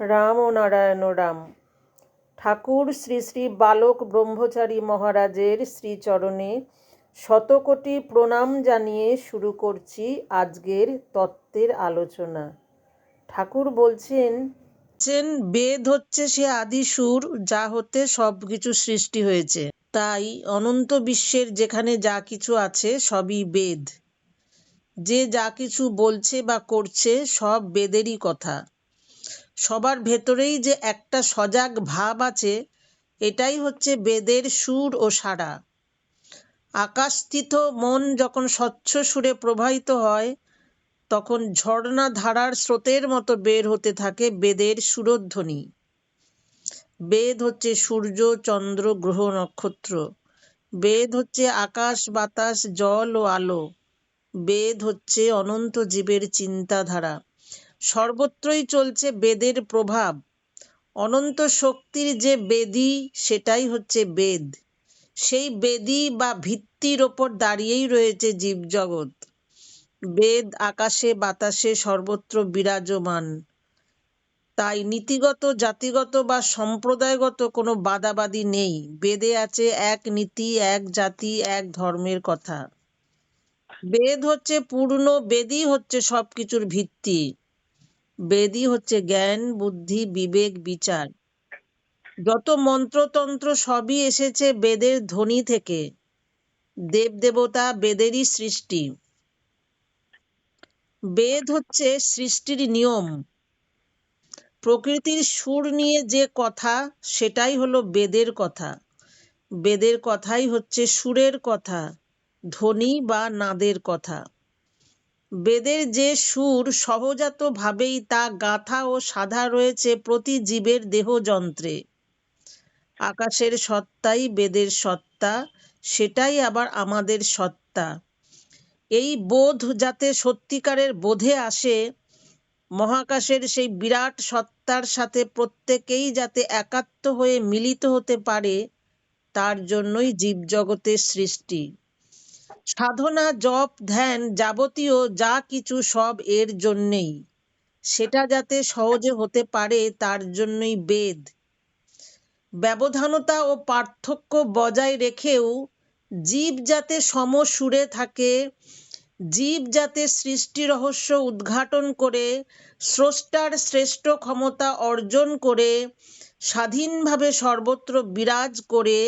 রাম ও নারায়ণ রাম ঠাকুর শ্রী শ্রী বালক ব্রহ্মচারী মহারাজের শ্রীচরণে শতকোটি প্রণাম জানিয়ে শুরু করছি আজকের তত্ত্বের আলোচনা। ঠাকুর বলছেন বলছেন বেদ হচ্ছে সে আদি সুর যা হতে সব কিছু সৃষ্টি হয়েছে। তাই অনন্ত বিশ্বের যেখানে যা কিছু আছে সবই বেদ। যে যা কিছু বলছে বা করছে সব বেদেরই কথা। সবার ভেতরেই যে একটা সজাগ ভাব আছে, এটাই হচ্ছে বেদের সুর ও সারা আকাশস্থিত মন যখন স্বচ্ছ সুরে প্রবাহিত হয়, তখন ঝর্ণা ধারার স্রোতের মতো বের হতে থাকে বেদের সুরধ্বনি। বেদ হচ্ছে সূর্য, চন্দ্র, গ্রহ, নক্ষত্র। বেদ হচ্ছে আকাশ, বাতাস, জল ও আলো। বেদ হচ্ছে অনন্ত জীবের চিন্তাধারা। সর্বত্রই চলছে বেদের প্রভাব। অনন্ত শক্তির যে বেদি, সেটাই হচ্ছে বেদ। সেই বেদি বা ভিত্তির ওপর দাঁড়িয়েই রয়েছে জীবজগৎ। বেদ আকাশে বাতাসে সর্বত্র বিরাজমান। তাই নীতিগত, জাতিগত বা সম্প্রদায়গত কোনো বাদাবাদি নেই। বেদে আছে এক নীতি, এক জাতি, এক ধর্মের কথা। বেদ হচ্ছে পূর্ণ, বেদই হচ্ছে সবকিছুর ভিত্তি। বেদই হচ্ছে জ্ঞান, বুদ্ধি, বিবেক, বিচার। যত মন্ত্রতন্ত্র সবই এসেছে বেদের ধ্বনি থেকে। দেবদেবতা বেদেরই সৃষ্টি। বেদ হচ্ছে সৃষ্টির নিয়ম। প্রকৃতির সুর নিয়ে যে কথা, সেটাই হলো বেদের কথা। বেদের কথাই হচ্ছে সুরের কথা, ধ্বনি বা নাদের কথা। বেদের যে সুর সহজাত ভাবেই তা গাথা ও সাধা রয়েছে প্রতি জীবের দেহযন্ত্রে। আকাশের সত্তাই বেদের সত্তা, সেটাই আবার আমাদের সত্তা। এই বোধ যাতে সত্যিকারের বোধে আসে, মহাকাশের সেই বিরাট সত্তার সাথে প্রত্যেকেই যাতে একাত্ম হয়ে মিলিত হতে পারে, তার জন্যই জীবজগতের সৃষ্টি। সাধনা, জপ, ধ্যান যাবতীয় যা কিছু সব এর জন্যেই। সেটা যাতে সহজে হতে পারে, তার জন্যই বেদ। ব্যবধানতা ও পার্থক্য বজায় রেখেও জীব যাতে সমসুরে থাকে জীব যাতে সৃষ্টি রহস্য উদ্ঘাটন করে স্রষ্টার শ্রেষ্ঠ ক্ষমতা অর্জন করে স্বাধীনভাবে সর্বত্র বিরাজ করে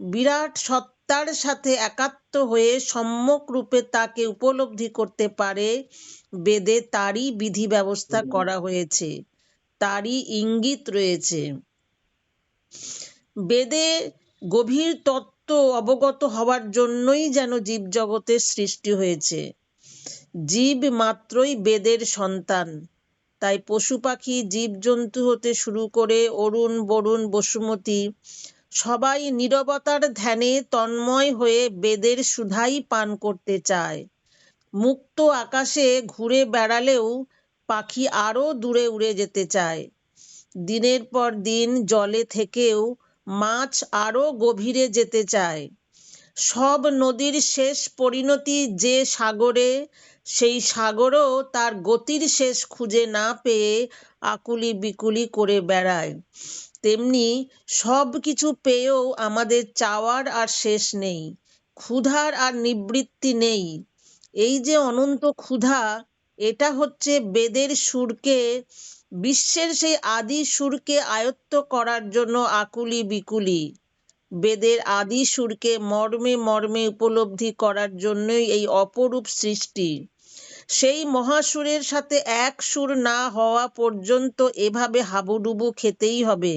বিরাট সত্তার সাথে একাত্ম হয়ে সম্যক রূপে তাকে উপলব্ধি করতে পারে বেদে তারই বিধি ব্যবস্থা করা হয়েছে। তারই ইঙ্গিত রয়েছে। বেদে গভীর তত্ত্ব অবগত হওয়ার জন্যই যেন জীবজগতের সৃষ্টি হয়েছে। জীব মাত্রই বেদের সন্তান। তাই পশু পাখি, জীবজন্তু হতে শুরু করে অরুণ বরুণ বসুমতী সবাই নীরবতার ধ্যানে তন্ময় হয়ে বেদের সুধাই পান করতে চায়। মুক্ত আকাশে ঘুরে বেড়ালেও পাখি আরও দূরে উড়ে যেতে চায়। দিনের পর দিন জলে থেকেও মাছ আরও গভীরে যেতে চায়। সব নদীর শেষ পরিণতি যে সাগরে, সেই সাগরও তার গতির শেষ খুঁজে না পেয়ে আকুলি বিকুলি করে বেড়ায়। তেমনি সব কিছু পেয়েও আমাদের চাওয়ার আর শেষ নেই, ক্ষুধার আর নিবৃত্তি নেই। এই যে অনন্ত ক্ষুধা, এটা হচ্ছে বেদের সুরকে বিশ্বের সেই আদি সুরকে আয়ত্ত করার জন্য আকুলি বিকুলি। বেদের আদি সুরকে মর্মে মর্মে উপলব্ধি করার জন্যই এই অপরূপ সৃষ্টি। সেই মহাসুরের সাথে এক সুর না হওয়া পর্যন্ত এভাবে হাবুডুবু খেতেই হবে।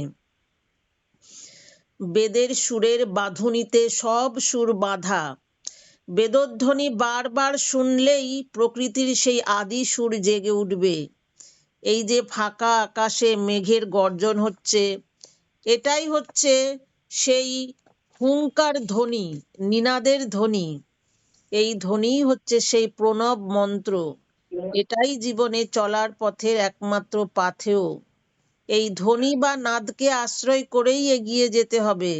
বেদের সুরের বাঁধুনিতে সব সুর বাঁধা। বেদধ্বনি বারবার শুনলেই প্রকৃতির সেই আদি সুর জেগে উঠবে। এই যে ফাঁকা আকাশে মেঘের গর্জন হচ্ছে, এটাই হচ্ছে সেই হুঙ্কার ধ্বনি, নিনাদের ধ্বনি। এই ধ্বনিই হচ্ছে সেই প্রণব মন্ত্র। এটাই জীবনে চলার পথের একমাত্র পাথেও এই ধ্বনি বা নাদকে আশ্রয় করেই এগিয়ে যেতে হবে।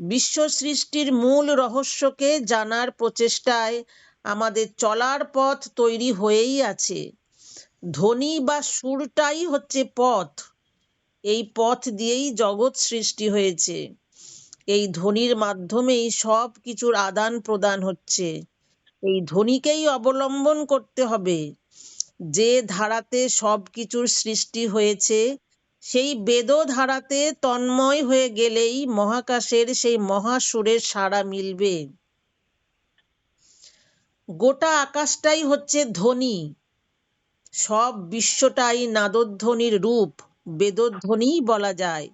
বিশ্ব সৃষ্টির মূল রহস্যকে জানার প্রচেষ্টায় আমাদের চলার পথ তৈরি হয়েই আছে। ধ্বনি বা সুরটাই হচ্ছে পথ। এই পথ দিয়েই জগৎ সৃষ্টি হয়েছে। এই ধ্বনির মাধ্যমেই সব কিছুর আদান প্রদান হচ্ছে। এই ধ্বনিকেই অবলম্বন করতে হবে। যে ধারাতে সব কিছুর সৃষ্টি হয়েছে, সেই বেদ ধারাতে তন্ময় হয়ে গেলেই মহাকাশের সেই মহাসুরের সাড়া মিলবে। গোটা আকাশটাই হচ্ছে ধ্বনি। সব বিশ্বটাই নাদধ্বনির রূপ বেদধ্বনিই বলা যায়।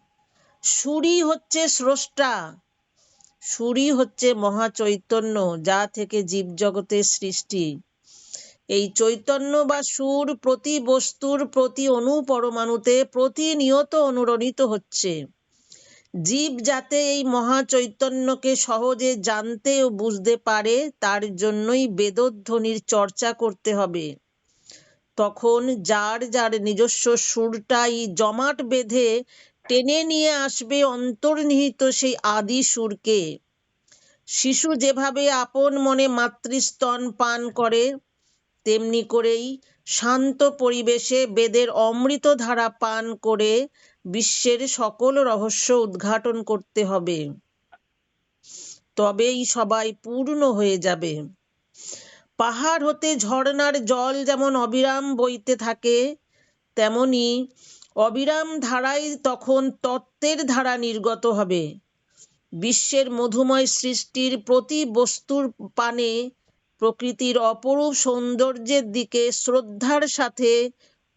সুরই হচ্ছে স্রষ্টা, সুরই হচ্ছে মহাচৈতন্য, যা থেকে জীবজগতের সৃষ্টি। এই চৈতন্য বা সুর প্রতি বস্তুর প্রতি অণু পরমাণুতে প্রতিনিয়ত অনুরণিত হচ্ছে। জীব যাতে এই মহা চৈতন্যকে সহজে জানতে ও বুঝতে পারে, তার জন্যই বেদধ্বনির চর্চা করতে হবে। তখন যার যার নিজস্ব সুরটাই জমাট বেঁধে টেনে নিয়ে আসবে অন্তর্নিহিত সেই আদি সুরকে। শিশু যেভাবে আপন মনে মাতৃস্তন পান করে, তেমনি করেই শান্ত পরিবেশে বেদের অমৃত ধারা পান করে বিশ্বের সকল রহস্য উদ্ঘাটন করতে হবে। তবেই সবাই পূর্ণ হয়ে যাবে। পাহাড় হতে ঝর্ণার জল যেমন অবিরাম বইতে থাকে, তেমনি অবিরাম ধারায় তখন তত্ত্বের ধারা নির্গত হবে। বিশ্বের মধুময় সৃষ্টির প্রতি বস্তুর পানে প্রকৃতির অপরূপ সৌন্দর্যের দিকে শ্রদ্ধার সাথে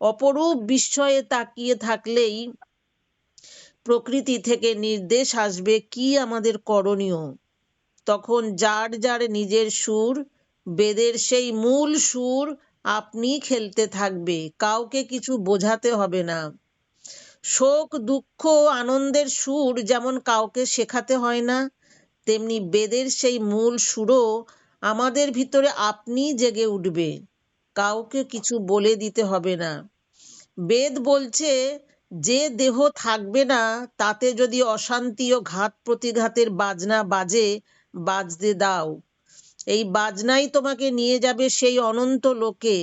অপরূপ বিস্ময়ে তাকিয়ে থাকলেই প্রকৃতি থেকে নির্দেশ আসবে কি আমাদের করণীয়। তখন যার যার নিজের সুর বেদের সেই মূল সুর আপনি খেলতে থাকবে, কাউকে কিছু বোঝাতে হবে না। শোক, দুঃখ, আনন্দের সুর যেমন কাউকে শেখাতে হয় না, তেমনি বেদের সেই মূল সুরও আমাদের ভিতরে আপনি জেগে উঠবে, কাউকে কিছু বলে দিতে হবে না। বেদ বলছে, যে দেহ থাকবে না, তাতে যদি অশান্তি ও ঘাত প্রতিঘাতের বাজনা বাজে, বাজতে দাও। এই বাজনাই তোমাকে নিয়ে যাবে সেই অনন্ত লোকে।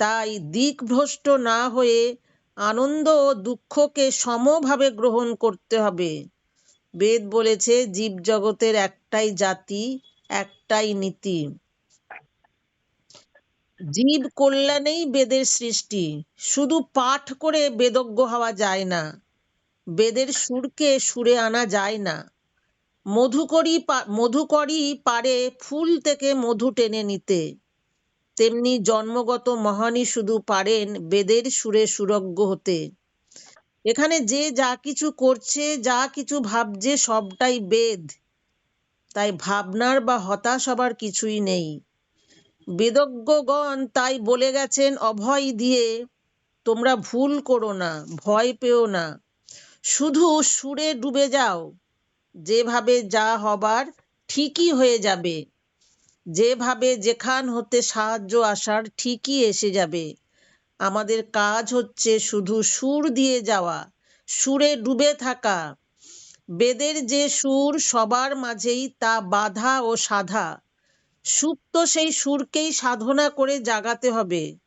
তাই দিকভ্রষ্ট না হয়ে আনন্দ ও দুঃখকে সমভাবে গ্রহণ করতে হবে। বেদ বলেছে, জীবজগতের একটাই জাতি, একটাই নীতি। জীব কল্যাণেই বেদের সৃষ্টি। শুধু পাঠ করে বেদজ্ঞ হওয়া যায় না। বেদের সুরকে সুরে আনা যায় না। মধুকরী মধুকরই পারে ফুল থেকে মধু টেনে নিতে। তেমনি জন্মগত মহানই শুধু পারেন বেদের সুরে সুরজ্ঞ হতে। এখানে যে যা কিছু করছে, যা কিছু ভাবছে সবটাই বেদ। তাই ভাবনার বা হতাশ হবার কিছুই নেই। বেদজ্ঞগণ তাই বলে গেছেন অভয় দিয়ে, তোমরা ভুল করো না, ভয় পেও না। শুধু সুরে ডুবে যাও। যেভাবে যা হবার ঠিকই হয়ে যাবে। যেভাবে যেখান হতে সাহায্য আসার ঠিকই এসে যাবে। আমাদের কাজ হচ্ছে শুধু সুর দিয়ে যাওয়া, সুরে ডুবে থাকা। বেদের যে সুর সবার মাঝেই তা বাধা ও সাধা। সুপ্ত সেই সুরকেই সাধনা করে জাগাতে হবে।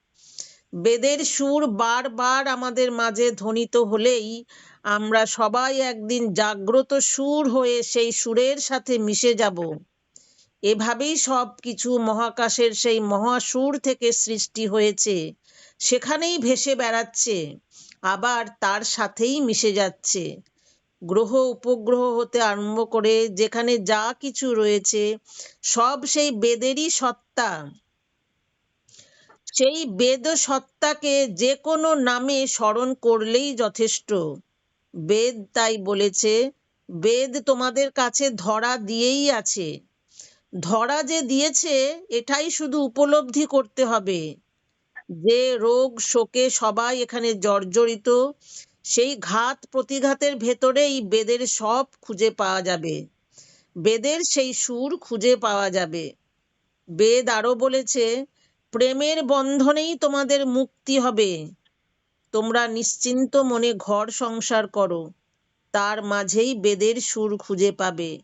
বেদের সুর বারবার আমাদের মাঝে ধ্বনিত হলেই আমরা সবাই একদিন জাগ্রত সুর হয়ে সেই সুরের সাথে মিশে যাব। এভাবেই সব কিছু মহাকাশের সেই মহাসুর থেকে সৃষ্টি হয়েছে। সেখানেই ভেসে বেড়াচ্ছে, আবার তার সাথেই মিশে যাচ্ছে। গ্রহ উপগ্রহ হতে আরম্ভ করে যেখানে যা কিছু রয়েছে, সব সেই বেদেরই সত্তা। সেই বেদ সত্তাকে যে কোনো নামে স্মরণ করলেই যথেষ্ট। বেদ তাই বলেছে, বেদ তোমাদের কাছে ধরা দিয়েই আছে। ধরা যে দিয়েছে, এটাই শুধু উপলব্ধি করতে হবে। যে রোগ শোকে সবাই এখানে জর্জরিত, সেই ঘাত প্রতিঘাতের ভেতরেই বেদের সব খুঁজে পাওয়া যাবে। বেদের সেই সুর খুঁজে পাওয়া যাবে। বেদ আরও বলেছে প্রেমের বন্ধনেই তোমাদের মুক্তি হবে। তোমরা নিশ্চিন্ত মনে ঘর সংসার করো, তার মাঝেই বেদের সুর খুঁজে পাবে।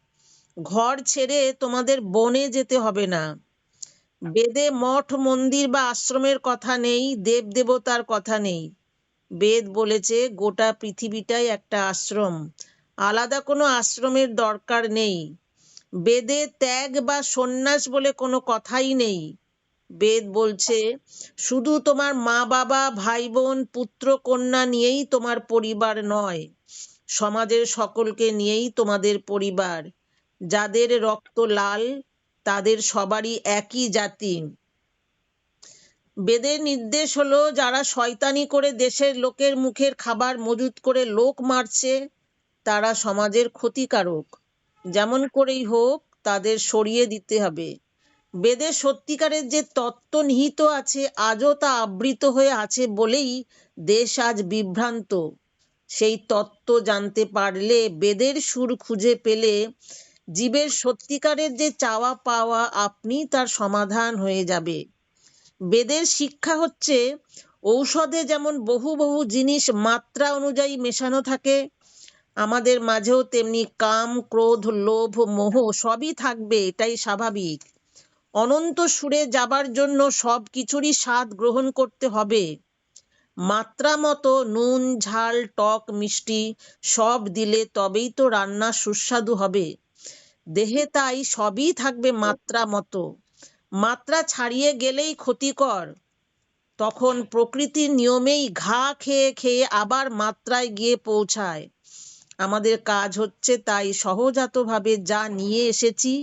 ঘর ছেড়ে তোমাদের বনে যেতে হবে না। বেদে মঠ, মন্দির বা আশ্রমের কথা নেই দেব দেবতার কথা নেই। বেদ বলেছে, গোটা পৃথিবীটাই একটা আশ্রম। আলাদা কোনো আশ্রমের দরকার নেই। বেদে ত্যাগ বা সন্ন্যাস বলে কোনো কথাই নেই। বেদ বলছে, শুধু তোমার মা বাবা ভাই বোন পুত্র, কন্যা নিয়েই তোমার পরিবার নয়, সমাজের সকলকে নিয়েই তোমাদের পরিবার। যাদের রক্ত লাল, তাদের সবারই একই জাতি। বেদের নির্দেশ হলো, যারা শয়তানি করে দেশের লোকের মুখের খাবার মজুত করে লোক মারছে, তারা সমাজের ক্ষতিকারক। যেমন করেই হোক, তাদের সরিয়ে দিতে হবে। বেদে সত্যিকারের যে তত্ত্ব নিহিত আছে, আজও তা আবৃত হয়ে আছে বলেই দেশ আজ বিভ্রান্ত। সেই তত্ত্ব জানতে পারলে বেদের সুর খুঁজে পেলে জীবের সত্যিকারের যে চাওয়া পাওয়া, আপনি তার সমাধান হয়ে যাবে। বেদের শিক্ষা হচ্ছে, ঔষধে যেমন বহু বহু জিনিস মাত্রা অনুযায়ী মেশানো থাকে, আমাদের মাঝেও তেমনি কাম, ক্রোধ, লোভ, মোহ সবই থাকবে, এটাই স্বাভাবিক। অনন্ত সুরে যাবার জন্য সব কিছুরই স্বাদ গ্রহণ করতে হবে। মাত্রা মতো নুন, ঝাল, টক, মিষ্টি সব দিলে তবেই তো রান্না সুস্বাদু হবে। দেহে তাই সবই থাকবে মাত্রা মতো। মাত্রা ছাড়িয়ে গেলেই ক্ষতিকর। তখন প্রকৃতির নিয়মেই ঘা খেয়ে খেয়ে আবার মাত্রায় গিয়ে পৌঁছায়। আমাদের কাজ হচ্ছে তাই সহজাতভাবে যা নিয়ে এসেছি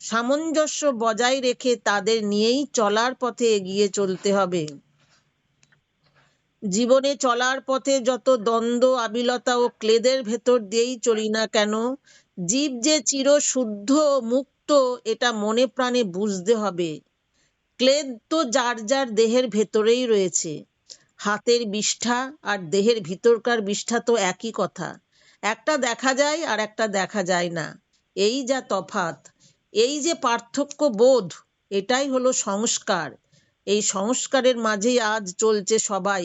সামঞ্জস্য বজায় রেখে তাদের নিয়েই চলার পথে এগিয়ে চলতে হবে। জীবনে চলার পথে যত দ্বন্দ্ব, আবিলতা ও ক্লেদের ভেতর দিয়েই চলি না কেন, জীব যে চির শুদ্ধ মুক্ত, এটা মনে প্রাণে বুঝতে হবে। ক্লেদ তো যার যার দেহের ভেতরেই রয়েছে। হাতের বিষ্ঠা আর দেহের ভিতরকার বিষ্ঠা তো একই কথা। একটা দেখা যায় আর একটা দেখা যায় না। এই যা তফাত এই যে পার্থক্য বোধ এটাই হলো সংস্কার। এই সংস্কারের মাঝেই আজ চলছে সবাই।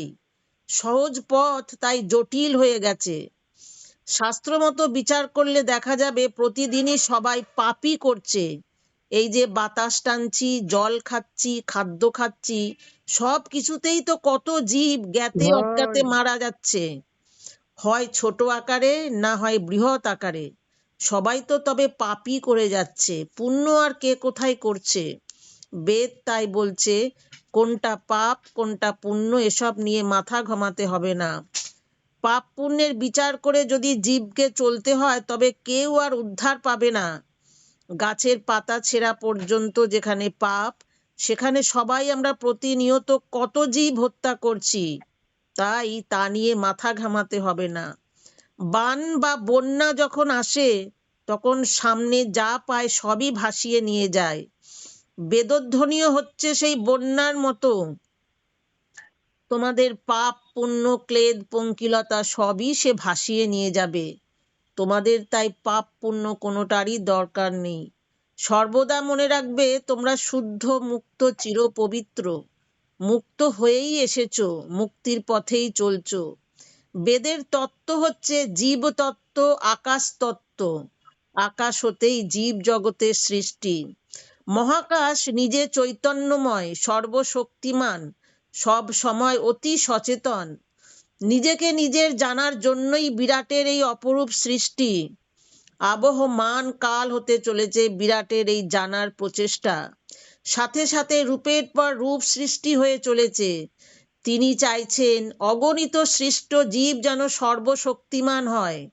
সহজ পথ তাই জটিল হয়ে গেছে। শাস্ত্রমতো বিচার করলে দেখা যাবে প্রতিদিনই সবাই পাপই করছে। এই যে বাতাস টানছি জল খাচ্ছি খাদ্য খাচ্ছি সব কিছুতেই তো কত জীব জ্ঞাতে অজ্ঞাতে মারা যাচ্ছে। হয় ছোট আকারে না হয় বৃহৎ আকারে। সবাই তো তবে পাপই করে যাচ্ছে। পুণ্য আর কে কোথায় করছে? বেদ তাই বলছে, কোনটা পাপ, কোনটা পুণ্য, এসব নিয়ে মাথা ঘামাতে হবে না। পাপ পুণ্যের বিচার করে যদি জীবকে চলতে হয়, তবে কেউ আর উদ্ধার পাবে না। গাছের পাতা ছেঁড়া পর্যন্ত যেখানে পাপ, সেখানে সবাই আমরা প্রতিনিয়ত কত জীব হত্যা করছি। তাই তা নিয়ে মাথা ঘামাতে হবে না। বান বা বন্যা যখন আসে, তখন সামনে যা পায় সবই ভাসিয়ে নিয়ে যায়। বেদধ্বনিও হচ্ছে সেই বন্যার মতো। তোমাদের পাপ, পুণ্য, ক্লেদ, পঙ্কিলতা সবই সে ভাসিয়ে নিয়ে যাবে। তোমাদের তাই পাপ, পুণ্য কোনোটারই দরকার নেই। সর্বদা মনে রাখবে তোমরা শুদ্ধ, মুক্ত চির পবিত্র মুক্ত হয়েই এসেছ, মুক্তির পথেই চলছো। বেদের তত্ত্ব হচ্ছে জীব তত্ত্ব আকাশ তত্ত্ব আকাশ হতেই জীব জগতের সৃষ্টি। মহাকাশ নিজে চৈতন্যময়, সর্বশক্তিমান, সব সময় অতি সচেতন। নিজেকে নিজের জানার জন্যই বিরাটের এই অপরূপ সৃষ্টি। আবহমান কাল হতে চলেছে বিরাটের এই জানার প্রচেষ্টা। সাথে সাথে রূপের পর রূপ সৃষ্টি হয়ে চলেছে। তিনি চাইছেন অগণিত সৃষ্ট জীব যেন সর্বশক্তিমান হয়।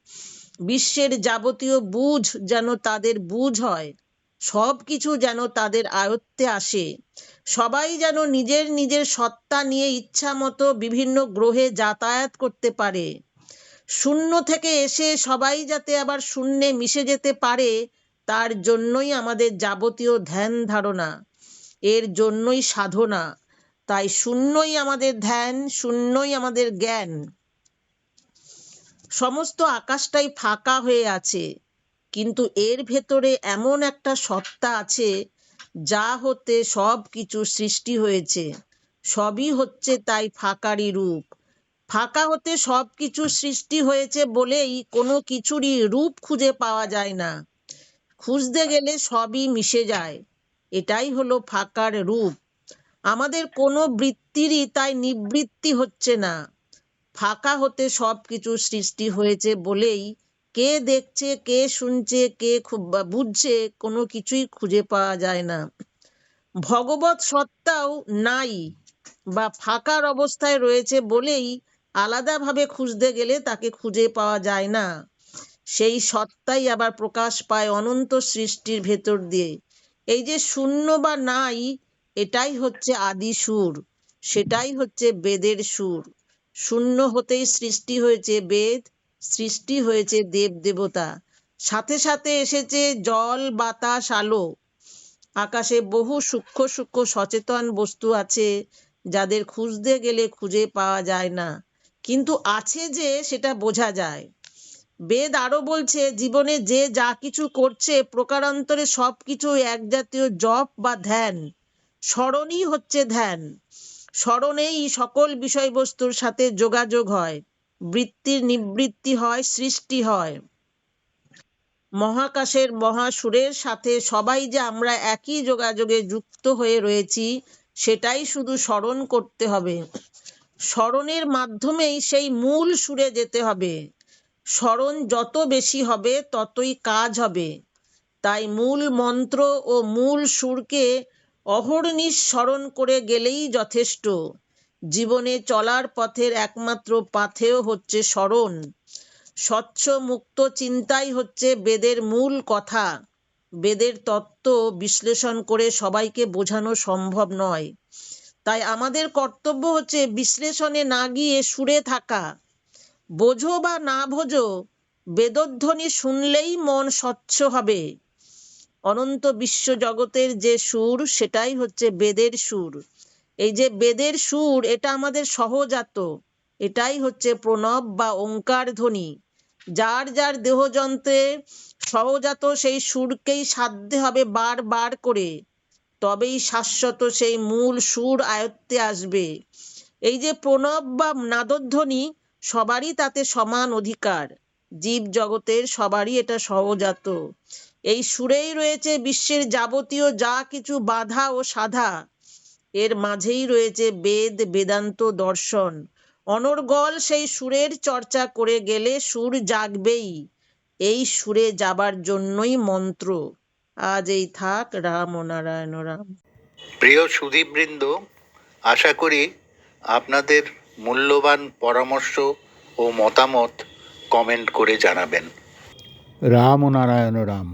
বিশ্বের যাবতীয় বুঝ যেন তাদের বুঝ হয়। সব কিছু যেন তাদের আয়ত্তে আসে। সবাই যেন নিজের নিজের সত্তা নিয়ে ইচ্ছা মতো বিভিন্ন গ্রহে যাতায়াত করতে পারে। শূন্য থেকে এসে সবাই যাতে আবার শূন্যে মিশে যেতে পারে, তার জন্যই আমাদের যাবতীয় ধ্যান ধারণা। এর জন্যই সাধনা। তাই শূন্যই আমাদের ধ্যান, শূন্যই আমাদের জ্ঞান। সমস্ত আকাশটাই ফাঁকা হয়ে আছে, কিন্তু এর ভেতরে এমন একটা সত্তা আছে যা হতে সব কিছু সৃষ্টি হয়েছে। সবই হচ্ছে তাই ফাঁকারই রূপ। ফাঁকা হতে সব কিছু সৃষ্টি হয়েছে বলেই কোনো কিছুরই রূপ খুঁজে পাওয়া যায় না। খুঁজতে গেলে সবই মিশে যায়। এটাই হলো ফাঁকার রূপ। আমাদের কোনো বৃত্তিরই তাই নিবৃত্তি হচ্ছে না। ফাঁকা হতে সব কিছু সৃষ্টি হয়েছে বলেই কে দেখছে, কে শুনছে, কে বুঝছে কোনো কিছুই খুঁজে পাওয়া যায় না। ভগবত সত্তাও নাই বা ফাঁকার অবস্থায় রয়েছে বলেই আলাদাভাবে খুঁজতে গেলে তাকে খুঁজে পাওয়া যায় না। সেই সত্তাই আবার প্রকাশ পায় অনন্ত সৃষ্টির ভেতর দিয়ে। এই যে শূন্য বা নাই এটাই হচ্ছে আদি সুর, সেটাই হচ্ছে বেদের সুর। শূন্য হতেই সৃষ্টি হয়েছে বেদ, সৃষ্টি হয়েছে দেব দেবতা। সাথে সাথে এসেছে জল, বাতাস, আলো। আকাশে বহু সূক্ষ্ম সূক্ষ্ম সচেতন বস্তু আছে, যাদের খুঁজতে গেলে খুঁজে পাওয়া যায় না। কিন্তু আছে যে, সেটা বোঝা যায়। বেদ আরও বলছে, জীবনে যে যা কিছু করছে, প্রকারান্তরে সব কিছু এক জাতীয় জপ বা ধ্যান। স্মরণই হচ্ছে ধ্যান। স্মরণেই সকল বিষয়বস্তুর সাথে যোগাযোগ হয়। বৃত্তির নিবৃত্তি হয়, সৃষ্টি হয়। মহাকাশের মহাসুরের সাথে সবাই যে আমরা একই যোগাযোগে যুক্ত হয়ে রয়েছি, সেটাই শুধু স্মরণ করতে হবে। স্মরণের মাধ্যমেই সেই মূল সুরে যেতে হবে। স্মরণ যত বেশি হবে, ততই কাজ হবে। তাই মূল মন্ত্র ও মূল সুরকে অহর্নিশ স্মরণ করে গেলেই যথেষ্ট। জীবনে চলার পথের একমাত্র পাথেয় হচ্ছে স্মরণ। স্বচ্ছ মুক্ত চিন্তাই হচ্ছে বেদের মূল কথা। বেদের তত্ত্ব বিশ্লেষণ করে সবাইকে বোঝানো সম্ভব নয়। তাই আমাদের কর্তব্য হচ্ছে বিশ্লেষণে না গিয়ে সুরে থাকা। বোঝো বা না বোঝো, বেদধ্বনি শুনলেই মন স্বচ্ছ হবে। অনন্ত বিশ্ব জগতের যে সুর, সেটাই হচ্ছে বেদের সুর। এই যে বেদের সুর, এটা আমাদের সহজাত। এটাই হচ্ছে প্রণব বা ওঙ্কার ধ্বনি। যার যার দেহযন্ত্রে সহজাত সেই সুরকেই সাধ্যে হবে বার বার করে। তবেই শাশ্বত সেই মূল সুর আয়ত্তে আসবে। এই যে প্রণব বা নাদধ্বনি, সবারই তাতে সমান অধিকার। জীব জগতের সবারই এটা সহজাত। এই সুরেই রয়েছে বিশ্বের যাবতীয় যা কিছু বাধা ও সাধা। এর মাঝেই রয়েছে বেদ, বেদান্ত, দর্শন। অনর্গল সেই সুরের চর্চা করে গেলে সুর জাগবেই। এই সুরে যাবার জন্যই মন্ত্র। আজ এই থাক রাম নারায়ণ রাম। প্রিয় সুধীবৃন্দ আশা করি আপনাদের মূল্যবান পরামর্শ ও মতামত কমেন্ট করে জানাবেন। রাম ও নারায়ণ রাম।